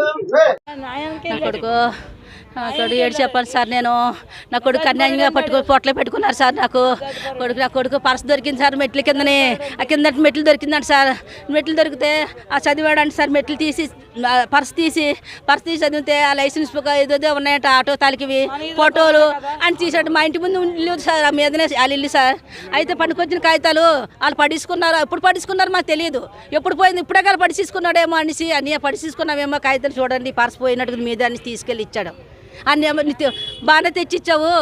నా కొడుకు కొడుకు ఏడు చెప్పాను సార్ నేను. నా కొడుకు అన్యాయంగా పట్టుకో పొట్లే పెట్టుకున్నారు సార్ నాకు. కొడుకు నా కొడుకు పర్స్ దొరికింది సార్ మెట్ల కిందని. ఆ కింద మెట్లు దొరికిందంట సార్. మెట్లు దొరికితే ఆ చదివాడంట సార్ మెట్లు తీసి పర్స్ తీసి పర్స్ తీసి చదివితే ఆ లైసెన్స్ బుక్ ఏదో ఉన్నాయంట ఆటో తాలికివి ఫోటోలు అని తీసాడు మా ఇంటి ముందు ఇల్లు సార్ ఆ మీదనే వాళ్ళ ఇల్లు సార్. అయితే పనికొచ్చిన కాగితాలు వాళ్ళు పడేసుకున్నారు ఎప్పుడు పడేసుకున్నారు మాకు తెలియదు. ఎప్పుడు పోయింది? ఇప్పుడే కాదు పడిచేసుకున్నాడేమో అనేసి అన్నీ పడిచేసుకున్నామేమో కాగితాలు చూడండి పర్స్ పోయినట్టు మీద అని తీసుకెళ్ళి ఇచ్చాడు. అన్నీ బాగానే తెచ్చిచ్చావు.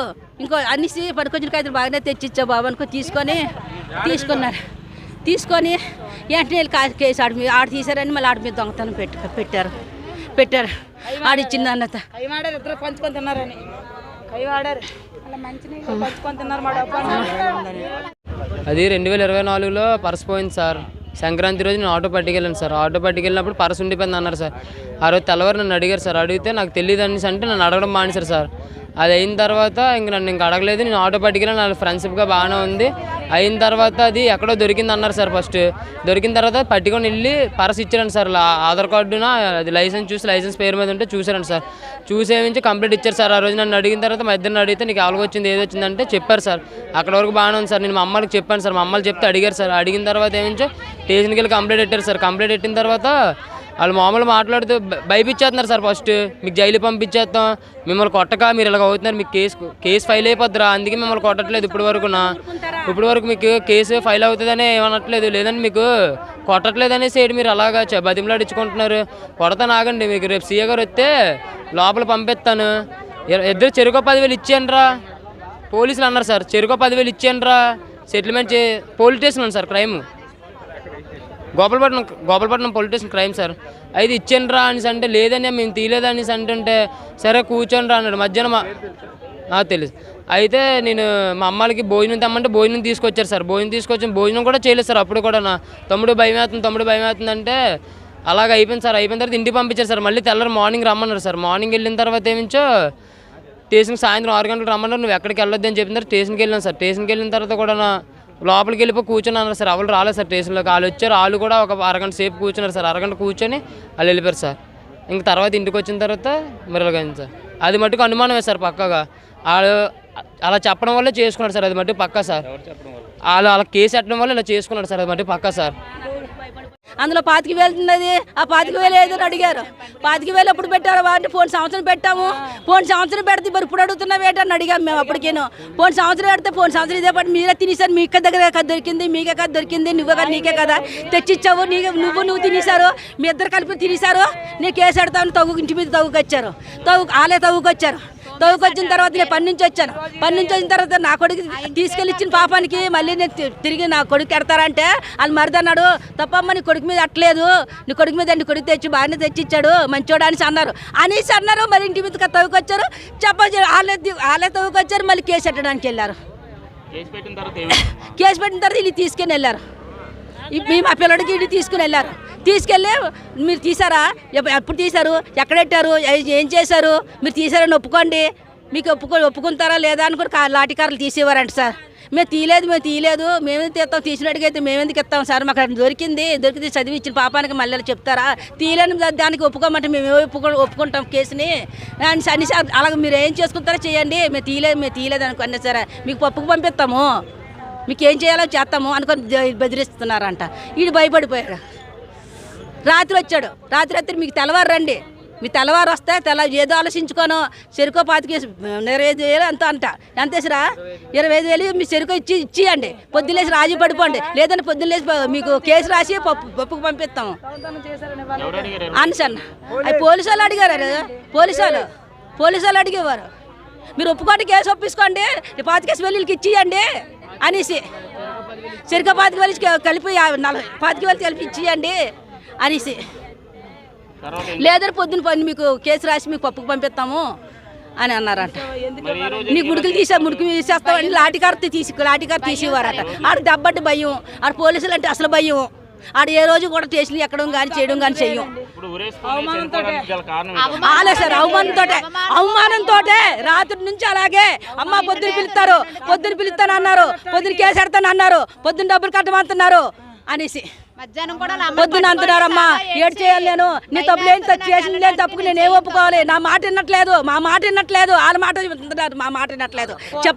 ఇంకో అన్నిసి పనికొచ్చిన కాగితాలు బాగానే తెచ్చిచ్చావు బాబు అనుకో తీసుకొని తీసుకున్నారు తీసుకొని వెంటనే వెళ్ళి కేసు ఆడి మీద ఆడ తీశారని మళ్ళీ ఆడి మీద దొంగతనం పెట్టు పెట్టారు. పెట్టారు. ఆడిచ్చింది అన్నత పంచుకొని తిన్నారని. అది రెండు వేల ఇరవై నాలుగులో పర్స్ పోయింది సార్. సంక్రాంతి రోజు నేను ఆటో పట్టుకెళ్ళాను సార్. ఆటో పట్టుకెళ్ళినప్పుడు పర్స్ ఉండిపోయింది అన్నారు సార్. ఆ రోజు తెల్లవారు నన్ను అడిగారు సార్. అడిగితే నాకు తెలియదు అనేసి అంటే నన్ను అడగడం మానేశారు సార్. అది అయిన తర్వాత ఇంక నన్ను ఇంక అడగలేదు. నేను ఆటో పట్టుకెళ్ళి నా ఫ్రెండ్షిప్గా బాగానే ఉంది. అయిన తర్వాత అది ఎక్కడో దొరికింది అన్నారు సార్ ఫస్ట్. దొరికిన తర్వాత పట్టుకొని వెళ్ళి పర్స్ ఇచ్చారండి సార్. ఆధార్ కార్డున అది లైసెన్స్ చూసి లైసెన్స్ పేరు మీద ఉంటే చూసారండి సార్. చూసేమించి కంప్లీట్ ఇచ్చారు సార్ ఆ రోజు. నన్ను అడిగిన తర్వాత మా ఇద్దరిని అడిగితే నీకు ఎవరికి వచ్చింది ఏది వచ్చిందంటే చెప్పారు సార్. అక్కడ వరకు బాగానే ఉంది సార్. నేను మా అమ్మకి చెప్పాను సార్. మా అమ్మలు చెప్తే అడిగారు సార్. అడిగిన తర్వాత ఏమించో స్టేషన్కి వెళ్ళి కంప్లైంట్ పెట్టారు సార్. కంప్లీట్ పెట్టిన తర్వాత వాళ్ళు మామూలు మాట్లాడుతూ భయపించేస్తున్నారు సార్ ఫస్ట్. మీకు జైలు పంపించేస్తాం. మిమ్మల్ని కొట్టక మీరు ఇలాగ అవుతున్నారు. మీకు కేసు కేసు ఫైల్ అయిపోద్దిరా. అందుకే మిమ్మల్ని కొట్టట్లేదు ఇప్పటి వరకునా ఇప్పటి వరకు మీకు కేసు ఫైల్ అవుతుందని ఏమనట్లేదు. లేదంటే మీకు కొట్టట్లేదు అనేసి మీరు అలాగా బతిమలాడించుకుంటున్నారు. కొడతాను ఆగండి. మీకు రేపు సీఏ గారు వస్తే లోపల పంపిస్తాను. ఇద్దరు చెరుకో పదివేలు ఇచ్చేయండిరా. పోలీసులు అన్నారు సార్. చెరుకో పదివేలు ఇచ్చేయండిరా. సెటిల్మెంట్ చే పోలీస్ స్టేషన్ ఉంది sir crime. Gopalapatnam Gopalapatnam politician crime sir అయితే ఇచ్చాను రా అనేసి అంటే లేదని మేము తీయలేదు అనేసి అంటుంటే సరే కూర్చొని రా అన్నాడు. మధ్యాహ్నం నాకు తెలుసు అయితే నేను మా అమ్మాలకి భోజనం తెమ్మంటే భోజనం తీసుకొచ్చారు సార్ భోజనం తీసుకొచ్చి భోజనం కూడా చేయలేదు సార్ అప్పుడు కూడా నా తమ్ముడు భయం అవుతుంది తమ్ముడు భయం అవుతుంది అంటే అలాగ అయిపోయింది సార్ అయిపోయిన తర్వాత ఇంటికి పంపించారు సార్ మళ్ళీ తెల్లరు మార్నింగ్ రమ్మన్నారు సార్ మార్నింగ్ వెళ్ళిన తర్వాత ఏమించో స్టేషన్కి సాయంత్రం ఆరు గంటలకు రమ్మన్నారు. నువ్వు ఎక్కడికి వెళ్ళొద్దని అని చెప్పిన తర్వాత స్టేషన్కి వెళ్ళాను సార్ స్టేషన్కి వెళ్ళిన తర్వాత కూడా నా లోపలికి వెళ్ళిపోయి కూర్చొని అన్నారు సార్. ఎవరు రాలేదు సార్ స్టేషన్లోకి. వాళ్ళు వచ్చారు. వాళ్ళు కూడా ఒక అరగంట సేపు కూర్చున్నారు సార్. అరగంట కూర్చొని వాళ్ళు వెళ్ళిపోయారు సార్. ఇంక తర్వాత ఇంటికి వచ్చిన తర్వాత మిరలగైంది సార్. అది మట్టుకు అనుమానమే సార్ పక్కగా. వాళ్ళు అలా చెప్పడం వల్లే చేసుకున్నాడు సార్. అది మట్టుకు పక్కా సార్. వాళ్ళు అలా కేసు పెట్టడం వల్ల ఇలా చేసుకున్నాడు సార్. అది మట్టుకు పక్కా సార్. అందులో పాతికి వెళ్తున్నది ఆ పాతికి వేలు ఏదో అని అడిగారు. పాతికి వేలు ఎప్పుడు పెట్టారు? వాటిని పోయిన సంవత్సరం పెట్టాము. పోయిన సంవత్సరం పెడితే మరి ఇప్పుడు అడుగుతున్నావు ఏంటని అడిగాము మేము అప్పటికేను. పోయిన సంవత్సరం పెడితే పోయిన సంవత్సరం ఇదే పాటు మీరే తినేసారు మీ ఇక్కడ దగ్గర కదా దొరికింది మీకే కదా దొరికింది నువ్వే కదా నీకే కదా. తెచ్చిచ్చావు నీకే నువ్వు నువ్వు తినేశారు. మీ ఇద్దరు కలిపి తినేశారు. నీ కేసు పెడతాను తవ్వు ఇంటి మీద తగ్గుకొచ్చారు తవ్వు వాళ్ళే తగ్గుకొచ్చారు తవ్వుకొచ్చిన తర్వాత నేను పని నుంచి వచ్చాను. పని నుంచి వచ్చిన తర్వాత నా కొడుకు తీసుకెళ్ళి ఇచ్చిన పాపానికి మళ్ళీ నేను తి- తిరిగి నా కొడుకు ఎడతారంటే వాళ్ళు మరిదన్నాడు తప్పమ్మ నీ కొడుకు మీద అట్లేదు. నీ కొడుకు మీద నీ కొడుకు తెచ్చి బాగానే తెచ్చిచ్చాడు మంచోడు అనేసి అన్నారు. అనేసి అన్నారు మరి ఇంటి మీద తవ్వుకొచ్చారు చెప్ప వాళ్ళే వాళ్ళే తవ్వుకొచ్చారు మళ్ళీ కేసు పెట్టడానికి వెళ్ళారు. కేసు పెట్టిన తర్వాత వీళ్ళు తీసుకొని వెళ్ళారు. ఈ- మీ మా పిల్లడికి ఇటు తీసుకుని వెళ్ళారు. తీసుకెళ్ళి మీరు తీసారా? ఎప్పుడు తీశారు? ఎక్కడెట్టారు ఏం చేశారు? మీరు తీసారని ఒప్పుకోండి. మీకు ఒప్పుకో ఒప్పుకుంటారా లేదా అని కూడా లాఠీకారులు తీసేవారంట సార్. మేము తీయలేదు మేము తీయలేదు. మేమేం తీస్తాం? తీసినట్టుగైతే మేమెందుకు ఇస్తాం సార్? మాకు అది దొరికింది. దొరికితే చదివి ఇచ్చిన పాపానికి మళ్ళీ చెప్తారా? తీయలేని దానికి ఒప్పుకోమంటే మేము ఒప్పుకో ఒప్పుకుంటాం కేసుని. అని అన్ని సార్ అలాగే మీరు ఏం చేసుకుంటారో చేయండి. మేము తీయలేదు మేము తీయలేదు అనుకున్నా సరే. మీకు పప్పుకు పంపిస్తాము. మీకు ఏం చేయాలో చేస్తాము అనుకొని బెదిరిస్తున్నారంట. వీడు భయపడిపోయాడు. రాత్రి వచ్చాడు. రాత్రి రాత్రి మీకు తెల్లవారు రండి. మీ తెల్లవారు వస్తే తెల్ల ఏదో ఆలోచించుకోను చెరుకు పాతికి ఇరవై ఐదు వేలు ఎంత అంట. ఎంత వేసిరా? ఇరవై ఐదు వేలు మీ చెరుకు ఇచ్చి ఇచ్చియండి. పొద్దులేసి రాజీ పడిపోండి. లేదంటే పొద్దులేసి మీకు కేసు రాసి పప్పు పప్పుకు పంపిస్తాము అన్సన్ అవి పోలీసు వాళ్ళు అడిగారు. పోలీసు వాళ్ళు పోలీసు వాళ్ళు అడిగేవారు. మీరు ఒప్పుకోండి కేసు ఒప్పించుకోండి. ఈ పాతికేసి వెళ్ళి ఇచ్చియండి. అనేసి. చెరుక పాతికి వెళ్ళి కలిపి నలభై పాతికి వెళ్ళి కలిపి ఇచ్చియండి. అనేసి. లేదని పొద్దున పని మీకు కేసు రాసి మీకు పప్పుకు పంపిస్తాము అని అన్నారంట. నీ గుడికలు తీసా ముడికి తీసేస్తామని లాఠీకారు తీసి లాఠీకారు తీసేవారట. ఆడ దెబ్బట్టి భయం. ఆడ పోలీసులు అంటే అసలు భయం. ఆడ ఏ రోజు కూడా స్టేషన్లు ఎక్కడం కానీ చేయడం కానీ చెయ్యం. ఆలే సార్ అవమానంతో అవమానంతో రాత్రి నుంచి అలాగే అమ్మ పొద్దున పిలుస్తారు పొద్దున పిలుస్తాను అన్నారు పొద్దున కేసు అన్నారు పొద్దున డబ్బులు కట్టమంటున్నారు అనేసి. పొద్దున అంటున్నారమ్మా ఏడు చేయాలి నేను. నీ తప్పు లేని భయమేస్తుంది చేసింది లేని తప్పుకు నేను ఏం ఒప్పుకోవాలి నా మాట వినట్లేదు మా మాట వినట్లేదు వాళ్ళ మాట మా మాట వినట్లేదు. చెప్పి.